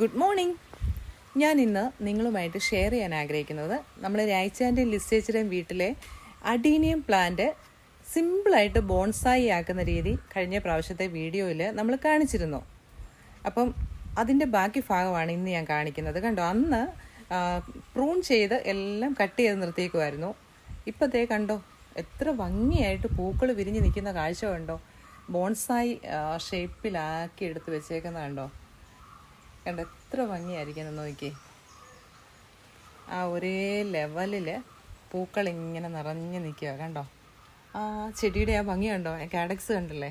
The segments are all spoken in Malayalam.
ഗുഡ് മോർണിംഗ് ഞാൻ ഇന്ന് നിങ്ങളുമായിട്ട് ഷെയർ ചെയ്യാൻ ആഗ്രഹിക്കുന്നത് നമ്മൾ രായ്ച്ചാന്റെയും ലിസ്റ്റേച്ചറുടെയും വീട്ടിലെ അഡീനിയം പ്ലാന്റ് സിമ്പിളായിട്ട് ബോൺസായി ആക്കുന്ന രീതി കഴിഞ്ഞ പ്രാവശ്യത്തെ വീഡിയോയിൽ നമ്മൾ കാണിച്ചിരുന്നു. അപ്പം അതിന്റെ ബാക്കി ഭാഗമാണ് ഇന്ന് ഞാൻ കാണിക്കുന്നത്. കണ്ടോ അന്ന് പ്രൂൺ ചെയ്ത് എല്ലാം കട്ട് ചെയ്ത് നിർത്തിയേക്കുമായിരുന്നു ഇപ്പോഴത്തേ കണ്ടോ എത്ര ഭംഗിയായിട്ട് പൂക്കൾ വിരിഞ്ഞ് നിൽക്കുന്ന കാഴ്ച കണ്ടോ. ബോൺസായി ഷേപ്പിലാക്കി എടുത്ത് വെച്ചേക്കുന്ന കണ്ടോ. കണ്ടോ എത്ര ഭംഗിയായിരിക്കുന്നു നോക്കി ആ ഒരേ ലെവലിൽ പൂക്കൾ ഇങ്ങനെ നിറഞ്ഞു നിൽക്കുക കണ്ടോ? ആ ചെടിയുടെ ആ ഭംഗി കണ്ടോ? കാഡക്സ് കണ്ടല്ലേ?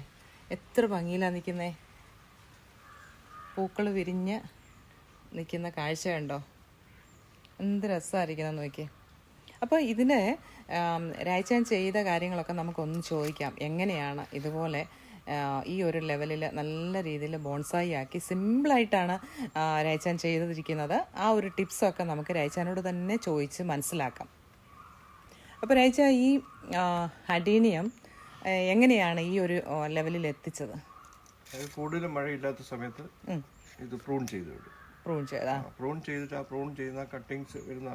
എത്ര ഭംഗിയിലാണ് നിൽക്കുന്നേ. പൂക്കൾ വിരിഞ്ഞ് നിൽക്കുന്ന കാഴ്ച കണ്ടോ? എന്ത് രസമായിരിക്കണം നോക്കി അപ്പോൾ ഇതിന് രായ്ച്ചാൻ ചെയ്ത കാര്യങ്ങളൊക്കെ നമുക്കൊന്ന് ചോദിക്കാം. എങ്ങനെയാണ് ഇതുപോലെ ഈ ഒരു ലെവലിൽ നല്ല രീതിയിൽ ബോൺസായി ആക്കി സിമ്പിളായിട്ടാണ് രായ്ച്ചാൻ ചെയ്തിരിക്കുന്നത്. ആ ഒരു ടിപ്സൊക്കെ നമുക്ക് രായ്ച്ചാനോട് തന്നെ ചോദിച്ച് മനസ്സിലാക്കാം. അപ്പോൾ രായ്ച്ച ഈ അഡീനിയം എങ്ങനെയാണ് ഈ ഒരു ലെവലിൽ എത്തിച്ചത്? കൂടുതലും മഴയില്ലാത്ത സമയത്ത് ഇത് പ്രൂൺ ചെയ്തു പ്രൂൺ ചെയ്താ പ്രൂൺ ചെയ്തിട്ട് ആ പ്രൂൺ ചെയ്യുന്ന കട്ടിങ്സ് വരുന്ന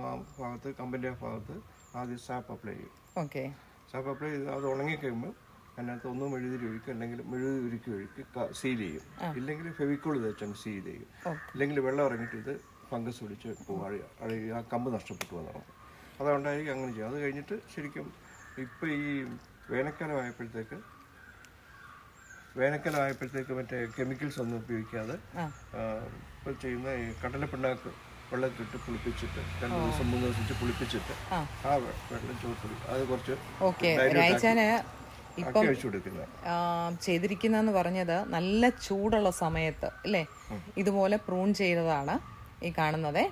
ആ ഭാഗത്ത് കമ്പനിയുടെ ഭാഗത്ത് ആദ്യം സാപ്പ് അപ്ലൈ ചെയ്യും. ഓക്കെ സാപ്പ് അപ്ലൈ ചെയ്ത് അത് ഉണങ്ങിക്കഴിയുമ്പോൾ അതിനകത്ത് ഒന്നും മെഴുതിരി ഒഴിക്കും അല്ലെങ്കിൽ മെഴുതി ഉരുക്കി ഒഴുക്കി സീൽ ചെയ്യും. ഇല്ലെങ്കിൽ ഫെവിക്കോൾ തേച്ചാണ് സീൽ ചെയ്യും. ഇല്ലെങ്കിൽ വെള്ളം ഇറങ്ങിയിട്ട് ഇത് ഫംഗസ് പിടിച്ച് പോകും ആ കമ്പ് നഷ്ടപ്പെട്ടു പോകുന്ന അതുകൊണ്ടായിരിക്കും അങ്ങനെ ചെയ്യും അത് കഴിഞ്ഞിട്ട് ശരിക്കും ഇപ്പം ഈ വേനൽക്കാലം ആയപ്പോഴത്തേക്ക് വേനൽക്കാലം ആയപ്പോഴത്തേക്ക് മറ്റേ കെമിക്കൽസ് ഒന്നും ഉപയോഗിക്കാതെ ഇപ്പം ഇപ്പോൾ ചെയ്യുന്ന ഈ കടലപ്പിണ്ണാക്ക് വെള്ളത്തിട്ട് പുളിപ്പിച്ചിട്ട് രണ്ട് ദിവസം മൂന്ന് ദിവസം കുളിപ്പിച്ചിട്ട് പുളിപ്പിച്ചിട്ട് ആ. വെള്ളം ചോട്ടിൽ അത് കുറച്ച് കൊടുക്കുന്നത്. ചെയ്തിരിക്കുന്നതെന്ന് പറഞ്ഞത് നല്ല ചൂടുള്ള സമയത്ത് അല്ലേ? ഇതുപോലെ പ്രൂൺ ചെയ്തതാണ് ഈ കാണുന്നത്.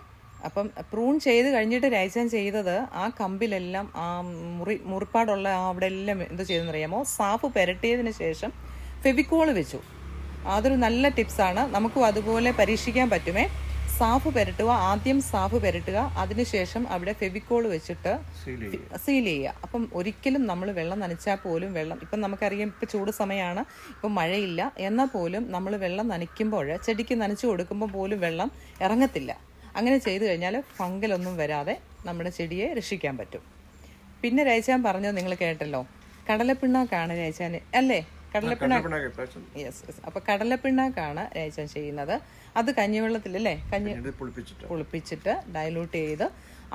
അപ്പം പ്രൂൺ ചെയ്ത് കഴിഞ്ഞിട്ട് രായ്ച്ചാൻ ചെയ്തത് ആ കമ്പിലെല്ലാം ആ മുറി മുറിപ്പാടുള്ള അവിടെ എല്ലാം എന്ത് ചെയ്തെന്നറിയാമോ? സാഫ് പുരട്ടിയതിന് ശേഷം ഫെവിക്കോൾ വെച്ചു. അതൊരു നല്ല ടിപ്സാണ്. നമുക്കും അതുപോലെ പരീക്ഷിക്കാൻ പറ്റുമേ. സാഫ് പുരട്ടുക ആദ്യം സാഫ് പുരട്ടുക അതിനുശേഷം അവിടെ ഫെവിക്കോൾ വെച്ചിട്ട് സീൽ ചെയ്യും സീൽ ചെയ്യുക. അപ്പം ഒരിക്കലും നമ്മൾ വെള്ളം നനച്ചാൽ പോലും വെള്ളം ഇപ്പം നമുക്കറിയാം ഇപ്പം ചൂട് സമയമാണ് ഇപ്പം മഴയില്ല എന്നാൽ പോലും നമ്മൾ വെള്ളം നനയ്ക്കുമ്പോൾ ചെടിക്ക് നനച്ചു കൊടുക്കുമ്പോൾ പോലും വെള്ളം ഇറങ്ങത്തില്ല. അങ്ങനെ ചെയ്തു കഴിഞ്ഞാൽ ഫംഗലൊന്നും വരാതെ നമ്മുടെ ചെടിയെ രക്ഷിക്കാൻ പറ്റും. പിന്നെ രയിച്ചാൻ പറഞ്ഞത് നിങ്ങൾ കേട്ടല്ലോ. കടലപ്പിണ്ണാക്കാണ് രയിച്ചാൻ അല്ലേ? കടലപ്പിണ്ണാക്ക്. യെസ് യെസ് അപ്പൊ കടലപ്പിണ്ണാക്കാണ് രയിച്ചാൻ ചെയ്യുന്നത്. അത് കഞ്ഞിവെള്ളത്തിലല്ലേ കഞ്ഞി കഞ്ഞിട്ട് പുളിപ്പിച്ചിട്ട്. ഡയലൂട്ട് ചെയ്ത്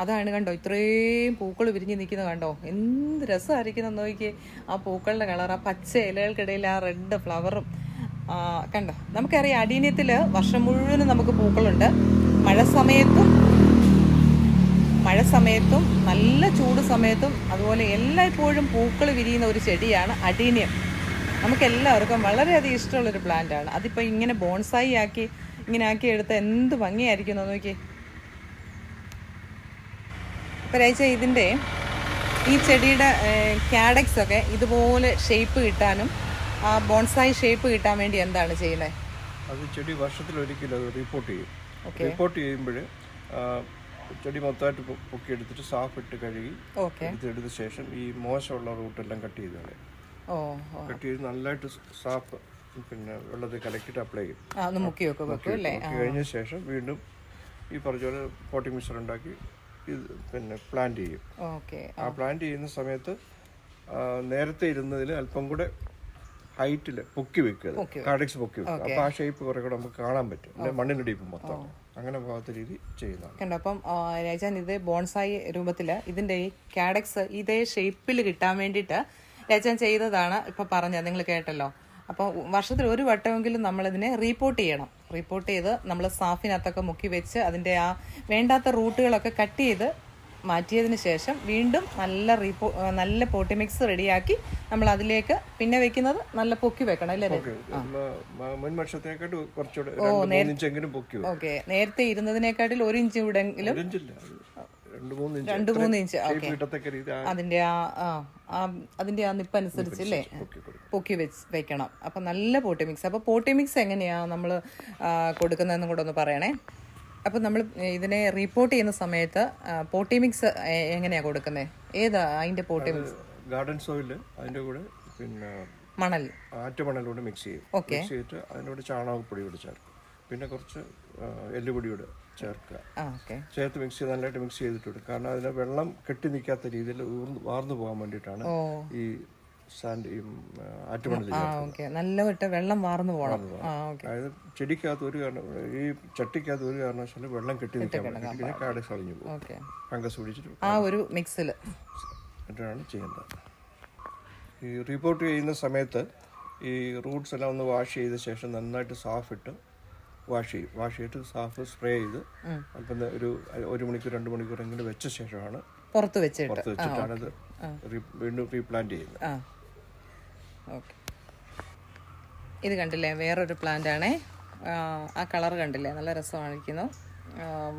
അതാണ് കണ്ടോ ഇത്രയും പൂക്കൾ വിരിഞ്ഞ് നിൽക്കുന്നത് കണ്ടോ? എന്ത് രസമായിരിക്കുന്നു നോക്കി ആ പൂക്കളുടെ കളർ ആ പച്ച ഇലകൾക്കിടയിൽ ആ റെഡ് ഫ്ലവറും കണ്ടോ? നമുക്കറിയാം അടീനത്തിൽ വർഷം മുഴുവനും നമുക്ക് പൂക്കളുണ്ട്. മഴ സമയത്തും മഴ സമയത്തും നല്ല ചൂട് സമയത്തും അതുപോലെ എല്ലായ്പ്പോഴും പൂക്കൾ വിരിയുന്ന ഒരു ചെടിയാണ് അഡീനിയം നമുക്ക് എല്ലാവർക്കും വളരെയധികം ഇഷ്ടമുള്ളൊരു പ്ലാന്റ് ആണ് അതിപ്പോൾ ഇങ്ങനെ ബോൺസായി ആക്കി ഇങ്ങനെ ആക്കി എടുത്ത എന്ത് ഭംഗിയായിരിക്കും നോക്കി. ഇപ്പം രാജ ഇതിന്റെ ഈ ചെടിയുടെ ക്യാഡക്സ് ഒക്കെ ഇതുപോലെ ഷേപ്പ് കിട്ടാനും ആ ബോൺസായി ഷേപ്പ് കിട്ടാൻ വേണ്ടി എന്താണ് ചെയ്യുന്നത് അത് ചെടി വർഷത്തിൽ ഒരിക്കലും അത് റിപ്പോർട്ട് ചെയ്യും. റിപ്പോർട്ട് ചെയ്യുമ്പോൾ ചെടി മൊത്തമായിട്ട് പൊക്കി പൊക്കിയെടുത്തിട്ട് സാഫ് ഇട്ട് കഴുകി ഓക്കെ. എടുത്തെടുത്ത ശേഷം ഈ മോശമുള്ള റൂട്ടെല്ലാം കട്ട് ചെയ്ത് കളയും ഓ ഓ. കട്ട് നല്ലതായിട്ട് സാഫ് പിന്നെ വെള്ളത്തിൽ കലക്കിയിട്ട് അപ്ലൈ ചെയ്യും. ആ ഒന്ന് മുക്കി വെക്കും അല്ലേ? കഴിഞ്ഞ ശേഷം വീണ്ടും ഈ പറഞ്ഞ പോലെ പോട്ടി മിക്സർ ഉണ്ടാക്കി ഇത് പിന്നെ പ്ലാന്റ് ചെയ്യും. ആ. പ്ലാന്റ് ചെയ്യുന്ന സമയത്ത് നേരത്തെ ഇരുന്നതിൽ അല്പം കൂടെ ഹൈറ്റിൽ പൊക്കി വെക്കുക. കാഡിക്സ് പൊക്കി വെക്കുക. അപ്പൊ ആ ഷേപ്പ് കുറെ കൂടെ നമുക്ക് കാണാൻ പറ്റും. അല്ലെ? മണ്ണിനടിപ്പ് മൊത്തം. അങ്ങനെ പോകാത്ത രീതി ചെയ്യുന്നതാണ്. അപ്പം രാജാൻ ഇത് ബോൺസായി രൂപത്തിൽ ഇതിന്റെ ഈ കാഡക്സ് ഇതേ ഷേപ്പിൽ കിട്ടാൻ വേണ്ടിയിട്ട് രാജാൻ ചെയ്തതാണ് ഇപ്പം പറഞ്ഞത് നിങ്ങൾ കേട്ടല്ലോ. അപ്പോൾ വർഷത്തിൽ ഒരു വട്ടമെങ്കിലും നമ്മളിതിനെ റീപ്പോർട്ട് ചെയ്യണം. റിപ്പോർട്ട് ചെയ്ത് നമ്മൾ സാഫിനകത്തൊക്കെ മുക്കി വെച്ച് അതിന്റെ ആ വേണ്ടാത്ത റൂട്ടുകളൊക്കെ കട്ട് ചെയ്ത് മാറ്റിയതിന് ശേഷം വീണ്ടും നല്ല റീപ്പോ നല്ല പോട്ടി മിക്സ് റെഡിയാക്കി നമ്മൾ അതിലേക്ക് പിന്നെ വെക്കുന്നത് നല്ല പൊക്കി വെക്കണം അല്ലേ? ഓ നേരത്തെ ഇരുന്നതിനെക്കാട്ടിൽ ഒരു ഇഞ്ച് കൂടെങ്കിലും ഇഞ്ചില്ല. രണ്ട് മൂന്ന് ഇഞ്ച്. രീതി ആ അതിന്റെ ആ ആ അനുസരിച്ച് അതിന്റെ അല്ലേ പൊക്കി വെച്ച് വെക്കണം. അപ്പം നല്ല പോട്ടി മിക്സ്. അപ്പോൾ പോട്ടി മിക്സ് എങ്ങനെയാ നമ്മൾ കൊടുക്കുന്നതെന്നും കൂടെ ഒന്ന് പറയണേ. അപ്പം നമ്മൾ ഇതിനെ റിപ്പോർട്ട് ചെയ്യുന്ന സമയത്ത് പോട്ടി മിക്സ് എങ്ങനെയാ കൊടുക്കുന്നത് ഏതാ അതിന്റെ പോട്ടി മിക്സ്? ഗാർഡൻ സോയിൽ അതിന്റെ കൂടെ പിന്നെ മണൽ. ആറ്റുമണലോട് മിക്സ് ചെയ്യും. മിക്സ് ചെയ്തിട്ട് അതിനോട് ചാണകപ്പൊടി പിടിച്ചാൽ പിന്നെ കുറച്ച് എല്ലുപൊടി എല്ലുപൊടിയോട് ചേർക്കുക. ചേർത്ത് മിക്സ് ചെയ്ത് നല്ലതായിട്ട് മിക്സ് ചെയ്തിട്ട് കൊടുക്കുക കാരണം അതിന് വെള്ളം കെട്ടി നിൽക്കാത്ത രീതിയിൽ വാർന്നു പോകാൻ വേണ്ടിയിട്ടാണ് ഈ സാൻഡ് ഈ ആറ്റുമണൽ നല്ല വിട്ട് വെള്ളം വാർന്നു പോകണം. അതായത് ചെടിക്കകത്ത് ഒരു കാരണം ഈ ചട്ടിക്കകത്ത് ഒരു കാരണവശാലും വെള്ളം കെട്ടി നിൽക്കാൻ കാട് കളഞ്ഞു പോകും. ഫംഗസ് പിടിച്ചിട്ട് ആ ഒരു മിക്സിൽ എന്നിട്ടാണ് ചെയ്യേണ്ടത് ഈ റിപ്പോർട്ട് ചെയ്യുന്ന സമയത്ത് ഈ റൂട്ട്സ് എല്ലാം ഒന്ന് വാഷ് ചെയ്ത ശേഷം നന്നായിട്ട് സോഫ് ഇട്ട് വാഷ് ചെയ്യും വാഷ് ചെയ്തിട്ട് സാഫ് സ്പ്രേ ചെയ്ത് അല്പം ഒരു ഒരു മണിക്കൂർ രണ്ട് മണിക്കൂറെങ്കിലും വെച്ച ശേഷമാണ് പുറത്ത് വെച്ചിട്ട്. പുറത്ത് വെച്ചിട്ടാണ് ഇത് വീണ്ടും റീപ്ലാന്റ് ചെയ്യുന്നത്. ഓക്കെ. ഇത് കണ്ടില്ലേ വേറൊരു പ്ലാന്റ് ആണേ ആ, കളർ കണ്ടില്ലേ നല്ല രസമായിരിക്കുന്നു.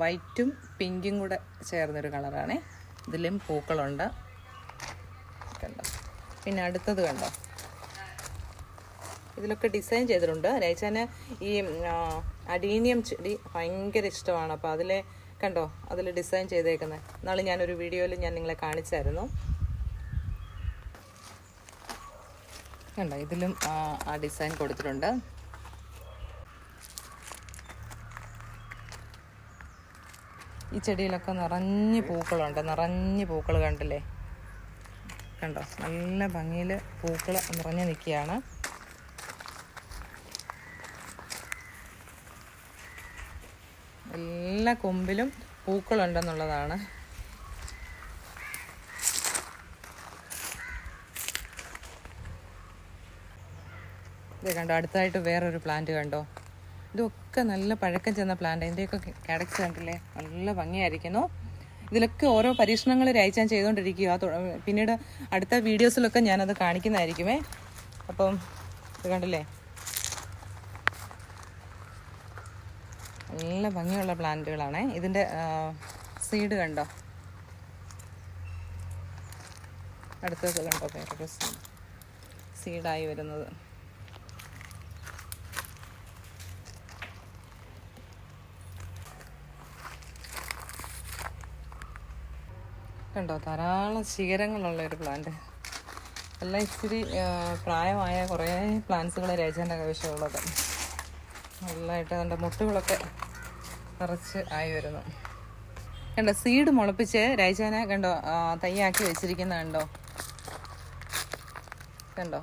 വൈറ്റും പിങ്കും കൂടെ ചേർന്നൊരു കളറാണേ. ഇതിലും പൂക്കളുണ്ട്. കണ്ടോ? പിന്നെ അടുത്തത് കണ്ടോ? ഇതിലൊക്കെ ഡിസൈൻ ചെയ്തിട്ടുണ്ട്. രൈച്ചാന് ഈ അഡീനിയം ചെടി ഭയങ്കര ഇഷ്ടമാണ്. അപ്പോൾ അതിലെ കണ്ടോ അതിൽ ഡിസൈൻ ചെയ്തേക്കുന്നത് നാളെ ഞാനൊരു വീഡിയോയിൽ ഞാൻ നിങ്ങളെ കാണിച്ചായിരുന്നു. കണ്ടോ ഇതിലും ആ, ഡിസൈൻ കൊടുത്തിട്ടുണ്ട്. ഈ ചെടിയിലൊക്കെ നിറഞ്ഞ് പൂക്കളുണ്ട്. നിറഞ്ഞ് പൂക്കൾ കണ്ടില്ലേ? കണ്ടോ നല്ല ഭംഗിയിൽ പൂക്കൾ നിറഞ്ഞു നിൽക്കുകയാണ്. എല്ലാ കൊമ്പിലും പൂക്കളുണ്ടെന്നുള്ളതാണ്. ഇത് കണ്ടോ അടുത്തായിട്ട് വേറൊരു പ്ലാന്റ് കണ്ടോ? ഇതൊക്കെ നല്ല പഴക്കം ചെന്ന പ്ലാന്റ് ഇതിന്റെയൊക്കെ കിടക്സ് കണ്ടില്ലേ? നല്ല ഭംഗിയായിരിക്കുന്നു. ഇതിലൊക്കെ ഓരോ പരീക്ഷണങ്ങൾ രായിച്ചാൻ ചെയ്തുകൊണ്ടിരിക്കുക പിന്നീട് അടുത്ത വീഡിയോസിലൊക്കെ ഞാനത് കാണിക്കുന്നതായിരിക്കുമേ. അപ്പം ഇത് കണ്ടില്ലേ? നല്ല ഭംഗിയുള്ള പ്ലാന്റുകളാണ്. ഇതിന്റെ സീഡ് കണ്ടോ? അടുത്തത് കണ്ടോ? വേറൊരു സീഡായി വരുന്നത്. കണ്ടോ? ധാരാളം ശിഖരങ്ങളുള്ള ഒരു പ്ലാന്റ്. എല്ലാം ഇച്ചിരി പ്രായമായ കുറേ പ്ലാന്റ്സുകൾ രചന കൈവശമുള്ളത് നല്ലതായിട്ട് അതിന്റെ മുട്ടുകളൊക്കെ നിറച്ച് ആയി വരുന്നു. കണ്ടോ സീഡ് മുളപ്പിച്ച് രാജാന കണ്ടോ തയ്യാക്കി വെച്ചിരിക്കുന്ന കണ്ടോ? കണ്ടോ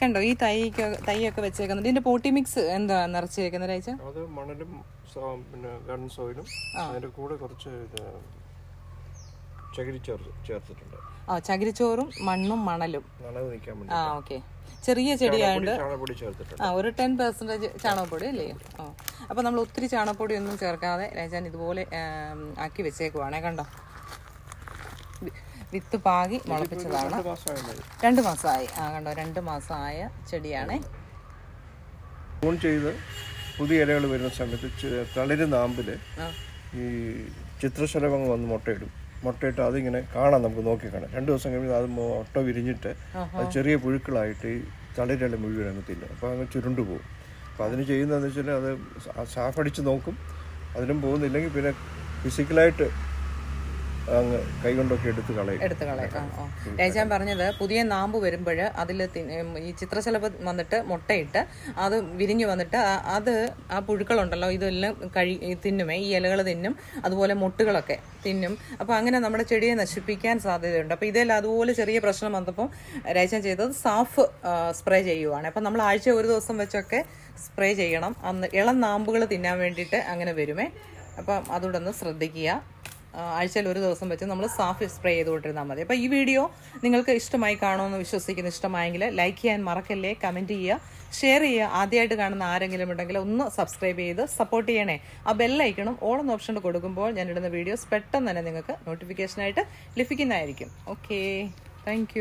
കണ്ടോ ഈ തൈക്ക് തൈയൊക്കെ വെച്ചേക്കുന്നത് ഇതിന്റെ പോട്ടി മിക്സ് എന്താ നിറച്ചേക്കുന്നത് രാജ? അത് മണലും പിന്നെ ഗാർഡൻ സോയിലും അതിന്റെ കൂടെ കുറച്ച് ചകിരിച്ചോറ് ചകിരി ചേർത്തിട്ടുണ്ട്. ആ ചകിരിച്ചോറും മണ്ണും മണലും. നനവ് നിൽക്കാൻ വേണ്ടി ആ ഓക്കെ. ചെറിയ ചെടിയായിട്ട് ആ ഒരു ടെൻ പെർസെന്റേജ് ചാണകപ്പൊടി അല്ലേ? ആ അപ്പോൾ നമ്മൾ ഒത്തിരി ചാണകപ്പൊടി ഒന്നും ചേർക്കാതെ രാജാൻ ഇതുപോലെ ആക്കി വെച്ചേക്കുവാണേ കണ്ടോ? വിത്ത് പാകി മുളപ്പിച്ചതാണ്. രണ്ട് മാസമായ ആ കണ്ടോ രണ്ട് മാസമായ ചെടിയാണേ. ചെയ്ത് പുതിയ ഇലകൾ വരുന്ന സമയത്ത് തളിര് നാമ്പിൽ ഈ ചിത്രശലഭങ്ങൾ വന്ന് മുട്ടയിടും. മുട്ടയിട്ട് അതിങ്ങനെ കാണാം നമുക്ക് നോക്കി കാണാം. രണ്ട് ദിവസം കഴിയുമ്പോൾ അത് മുട്ട വിരിഞ്ഞിട്ട് അത് ചെറിയ പുഴുക്കളായിട്ട് ഈ തളിരെല്ലാം മുഴുവൻ അങ്ങ് തിന്നും. അപ്പോൾ അങ്ങ് ചുരുണ്ടു പോകും. അപ്പോൾ അതിന് ചെയ്യുന്നതെന്ന് വെച്ചാൽ അത് സാഫടിച്ച് നോക്കും. അതിനും പോകുന്നില്ലെങ്കിൽ പിന്നെ ഫിസിക്കലായിട്ട് അങ്ങ് കൈകൊണ്ടൊക്കെ എടുത്ത് കളയും. എടുത്ത് കളയും. ആ പറഞ്ഞത് പുതിയ നാമ്പ് വരുമ്പോൾ അതിൽ ഈ ചിത്രശലഭം വന്നിട്ട് മുട്ടയിട്ട് അത് വിരിഞ്ഞു വന്നിട്ട് അത് ആ പുഴുക്കളുണ്ടല്ലോ ഇതെല്ലാം കഴി തിന്നുമേ ഈ ഇലകൾ തിന്നും അതുപോലെ മുട്ടുകളൊക്കെ തിന്നും. അപ്പോൾ അങ്ങനെ നമ്മുടെ ചെടിയെ നശിപ്പിക്കാൻ സാധ്യതയുണ്ട്. അപ്പോൾ ഇതെല്ലാം അതുപോലെ ചെറിയ പ്രശ്നം വന്നപ്പോൾ രാജാൻ ചെയ്തത് സാഫ് സ്പ്രേ ചെയ്യുവാണ്. അപ്പോൾ നമ്മൾ ആഴ്ച ഒരു ദിവസം വെച്ചൊക്കെ സ്പ്രേ ചെയ്യണം. അന്ന് ഇളം നാമ്പുകൾ തിന്നാൻ വേണ്ടിയിട്ട് അങ്ങനെ വരുമേ. അപ്പം അതോടൊന്ന് ശ്രദ്ധിക്കുക. ആഴ്ചയിൽ ഒരു ദിവസം വെച്ച് നമ്മൾ സാഫ് സ്പ്രേ ചെയ്തുകൊണ്ടിരുന്നാൽ മതി. അപ്പോൾ ഈ വീഡിയോ നിങ്ങൾക്ക് ഇഷ്ടമായി കാണുമെന്ന് വിശ്വസിക്കുന്നു ഇഷ്ടമായെങ്കിൽ ലൈക്ക് ചെയ്യാൻ മറക്കല്ലേ കമന്റ് ചെയ്യുക ഷെയർ ചെയ്യുക. ആദ്യമായിട്ട് കാണുന്ന ആരെങ്കിലും ഉണ്ടെങ്കിൽ ഒന്ന് സബ്സ്ക്രൈബ് ചെയ്ത് സപ്പോർട്ട് ചെയ്യണേ. ആ ബെല്ലൈക്കണം എന്ന ഓപ്ഷൻ കൊടുക്കുമ്പോൾ ഞാൻ ഇടുന്ന വീഡിയോസ് പെട്ടെന്ന് തന്നെ നിങ്ങൾക്ക് നോട്ടിഫിക്കേഷനായിട്ട് ലഭിക്കുന്നതായിരിക്കും. Okay thank